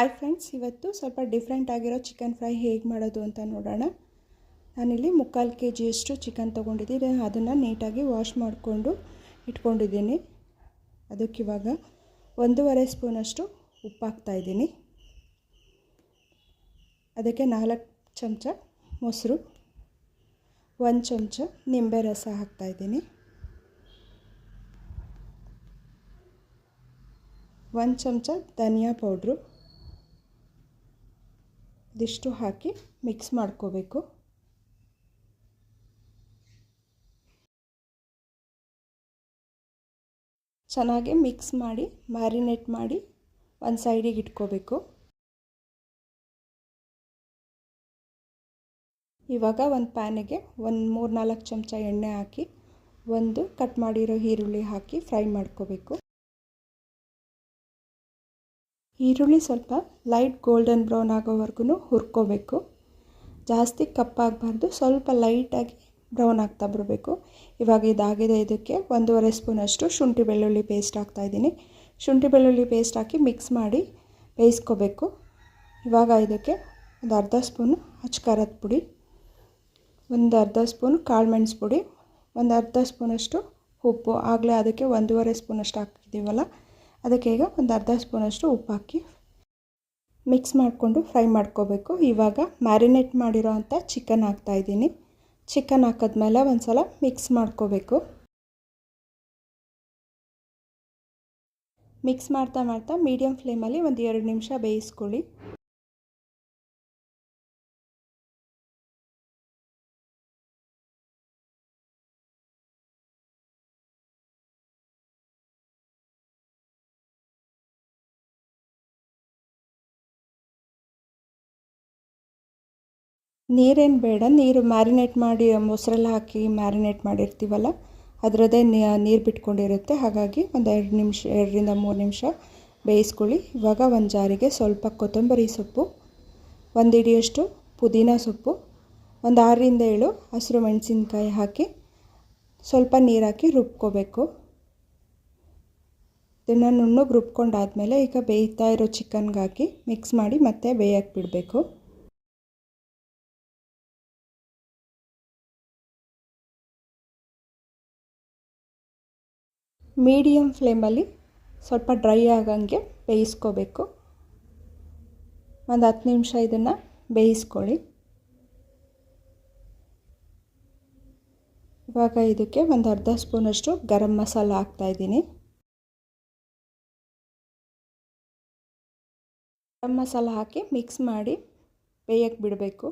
Hi friends ಇವತ್ತು ಸ್ವಲ್ಪ different ಆಗಿರೋ ಚಿಕನ್ ಫ್ರೈ ಹೇಗೆ ಮಾಡೋದು ಅಂತ ನೋಡೋಣ. ನಾನಿಲ್ಲಿ ಮುಕ್ಕಾಲು ಕೆ ಜಿಯಷ್ಟು ಚಿಕನ್ ತೊಗೊಂಡಿದ್ದೀನಿ. ಅದನ್ನು ನೀಟಾಗಿ ವಾಶ್ ಮಾಡಿಕೊಂಡು ಇಟ್ಕೊಂಡಿದ್ದೀನಿ. ಅದಕ್ಕಿವಾಗ ಒಂದೂವರೆ ಸ್ಪೂನಷ್ಟು ಉಪ್ಪು ಹಾಕ್ತಾಯಿದ್ದೀನಿ ಅದಕ್ಕೆ ನಾಲ್ಕು ಚಮಚ ಮೊಸರು, ಒಂದು ಚಮಚ ನಿಂಬೆ ರಸ ಹಾಕ್ತಾಯಿದ್ದೀನಿ ಒಂದು ಚಮಚ ಧನಿಯಾ ಪೌಡ್ರು ಇದಿಷ್ಟು ಹಾಕಿ ಮಿಕ್ಸ್ ಮಾಡ್ಕೋಬೇಕು. ಚೆನ್ನಾಗಿ ಮಿಕ್ಸ್ ಮಾಡಿ ಮ್ಯಾರಿನೇಟ್ ಮಾಡಿ ಒಂದು ಸೈಡಿಗೆ ಇಟ್ಕೋಬೇಕು. ಇವಾಗ ಒಂದು ಪ್ಯಾನಿಗೆ ಒಂದು ಮೂರು ನಾಲ್ಕು ಚಮಚ ಎಣ್ಣೆ ಹಾಕಿ, ಒಂದು ಕಟ್ ಮಾಡಿರೋ ಈರುಳ್ಳಿ ಹಾಕಿ ಫ್ರೈ ಮಾಡ್ಕೋಬೇಕು. ಈರುಳ್ಳಿ ಸ್ವಲ್ಪ ಲೈಟ್ ಗೋಲ್ಡನ್ ಬ್ರೌನ್ ಆಗೋವರೆಗೂ ಹುರ್ಕೋಬೇಕು. ಜಾಸ್ತಿ ಕಪ್ಪಾಗಬಾರ್ದು, ಸ್ವಲ್ಪ ಲೈಟಾಗಿ ಬ್ರೌನ್ ಆಗ್ತಾ ಬರಬೇಕು ಇವಾಗ ಇದಾಗಿದೆ ಇದಕ್ಕೆ ಒಂದೂವರೆ ಸ್ಪೂನಷ್ಟು ಶುಂಠಿ ಬೆಳ್ಳುಳ್ಳಿ ಪೇಸ್ಟ್ ಹಾಕ್ತಾಯಿದ್ದೀನಿ ಶುಂಠಿ ಬೆಳ್ಳುಳ್ಳಿ ಪೇಸ್ಟ್ ಹಾಕಿ ಮಿಕ್ಸ್ ಮಾಡಿ ಬೇಯಿಸ್ಕೋಬೇಕು. ಇವಾಗ ಇದಕ್ಕೆ ಒಂದು ಅರ್ಧ ಸ್ಪೂನು ಖಾರದ ಪುಡಿ, ಒಂದು ಅರ್ಧ ಸ್ಪೂನ್ ಕಾಳುಮೆಣಸು ಪುಡಿ, ಒಂದು ಅರ್ಧ ಸ್ಪೂನಷ್ಟು ಉಪ್ಪು. ಆಗಲೇ ಅದಕ್ಕೆ ಒಂದೂವರೆ ಸ್ಪೂನಷ್ಟು ಹಾಕಿದ್ದೀವಲ್ಲ ಅದಕ್ಕೆ ಈಗ ಒಂದು ಅರ್ಧ ಸ್ಪೂನಷ್ಟು ಉಪ್ಪು ಹಾಕಿ ಮಿಕ್ಸ್ ಮಾಡಿಕೊಂಡು ಫ್ರೈ ಮಾಡ್ಕೋಬೇಕು. ಇವಾಗ ಮ್ಯಾರಿನೇಟ್ ಮಾಡಿರೋ ಅಂಥ ಚಿಕನ್ ಹಾಕ್ತಾಯಿದ್ದೀನಿ ಚಿಕನ್ ಹಾಕಿದ್ಮೇಲೆ ಒಂದು ಸಲ ಮಿಕ್ಸ್ ಮಾಡ್ಕೋಬೇಕು. ಮಿಕ್ಸ್ ಮಾಡ್ತಾ ಮಾಡ್ತಾ ಮೀಡಿಯಮ್ ಫ್ಲೇಮಲ್ಲಿ ಒಂದು ಎರಡು ನಿಮಿಷ ಬೇಯಿಸ್ಕೊಳ್ಳಿ. ನೀರೇನು ಬೇಡ, ನೀರು ಮ್ಯಾರಿನೇಟ್ ಮಾಡಿ, ಮೊಸರೆಲ್ಲ ಹಾಕಿ ಮ್ಯಾರಿನೇಟ್ ಮಾಡಿರ್ತೀವಲ್ಲ, ಅದರದ್ದೇ ನೀರು ಬಿಟ್ಕೊಂಡಿರುತ್ತೆ. ಹಾಗಾಗಿ ಒಂದು ಎರಡು ನಿಮಿಷ, ಎರಡರಿಂದ ಮೂರು ನಿಮಿಷ ಬೇಯಿಸ್ಕೊಳ್ಳಿ. ಇವಾಗ ಒಂದು ಜಾರಿಗೆ ಸ್ವಲ್ಪ ಕೊತ್ತಂಬರಿ ಸೊಪ್ಪು, ಒಂದು ಹಿಡಿಯಷ್ಟು ಪುದೀನ ಸೊಪ್ಪು, ಒಂದು ಆರರಿಂದ ಏಳು ಹಸಿರು ಮೆಣಸಿನ್ಕಾಯಿ ಹಾಕಿ ಸ್ವಲ್ಪ ನೀರು ಹಾಕಿ ರುಬ್ಕೋಬೇಕು. ಇದನ್ನು ನುಣ್ಣಗೆ ರುಬ್ಕೊಂಡಾದಮೇಲೆ ಈಗ ಬೇಯ್ತಾ ಇರೋ ಚಿಕನ್ಗೆ ಹಾಕಿ ಮಿಕ್ಸ್ ಮಾಡಿ ಮತ್ತೆ ಬೇಯಕ್ಕೆ ಬಿಡಬೇಕು. ಮೀಡಿಯಮ್ ಫ್ಲೇಮಲ್ಲಿ ಸ್ವಲ್ಪ ಡ್ರೈ ಆಗಂಗೆ ಬೇಯಿಸ್ಕೋಬೇಕು. ಒಂದು ಹತ್ತು ನಿಮಿಷ ಇದನ್ನು ಬೇಯಿಸ್ಕೊಳ್ಳಿ. ಇವಾಗ ಇದಕ್ಕೆ ಒಂದು ಅರ್ಧ ಸ್ಪೂನಷ್ಟು ಗರಂ ಮಸಾಲ ಹಾಕ್ತಾಯಿದ್ದೀನಿ ಗರಂ ಮಸಾಲ ಹಾಕಿ ಮಿಕ್ಸ್ ಮಾಡಿ ಬೇಯಕ್ಕೆ ಬಿಡಬೇಕು.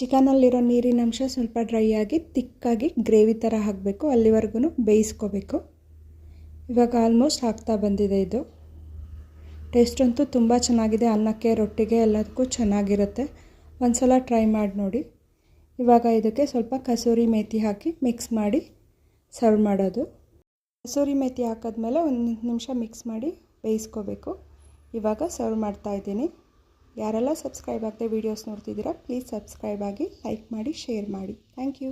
ಚಿಕನಲ್ಲಿರೋ ನೀರಿನ ಅಂಶ ಸ್ವಲ್ಪ ಡ್ರೈ ಆಗಿ ತಿಕ್ಕಾಗಿ ಗ್ರೇವಿ ಥರ ಹಾಕಬೇಕು, ಅಲ್ಲಿವರೆಗೂ ಬೇಯಿಸ್ಕೋಬೇಕು. ಇವಾಗ ಆಲ್ಮೋಸ್ಟ್ ಹಾಕ್ತಾ ಬಂದಿದೆ ಇದು. ಟೇಸ್ಟ್ ಅಂತೂ ತುಂಬ ಚೆನ್ನಾಗಿದೆ, ಅನ್ನಕ್ಕೆ, ರೊಟ್ಟಿಗೆ ಎಲ್ಲದಕ್ಕೂ ಚೆನ್ನಾಗಿರುತ್ತೆ. ಒಂದು ಸಲ ಟ್ರೈ ಮಾಡಿ ನೋಡಿ. ಇವಾಗ ಇದಕ್ಕೆ ಸ್ವಲ್ಪ ಕಸೂರಿ ಮೇಥಿ ಹಾಕಿ ಮಿಕ್ಸ್ ಮಾಡಿ ಸರ್ವ್ ಮಾಡೋದು. ಕಸೂರಿ ಮೇತಿ ಹಾಕಿದ್ಮೇಲೆ ಒಂದು ನಿಮಿಷ ಮಿಕ್ಸ್ ಮಾಡಿ ಬೇಯಿಸ್ಕೋಬೇಕು. ಇವಾಗ ಸರ್ವ್ ಮಾಡ್ತಾಯಿದ್ದೀನಿ ಯಾರೆಲ್ಲ ಸಬ್ಸ್ಕ್ರೈಬ್ ಆಗದೆ ವೀಡಿಯೋಸ್ ನೋಡ್ತಿದ್ದೀರಾ ಪ್ಲೀಸ್ ಸಬ್ಸ್ಕ್ರೈಬ್ ಆಗಿ ಲೈಕ್ ಮಾಡಿ ಶೇರ್ ಮಾಡಿ. Thank you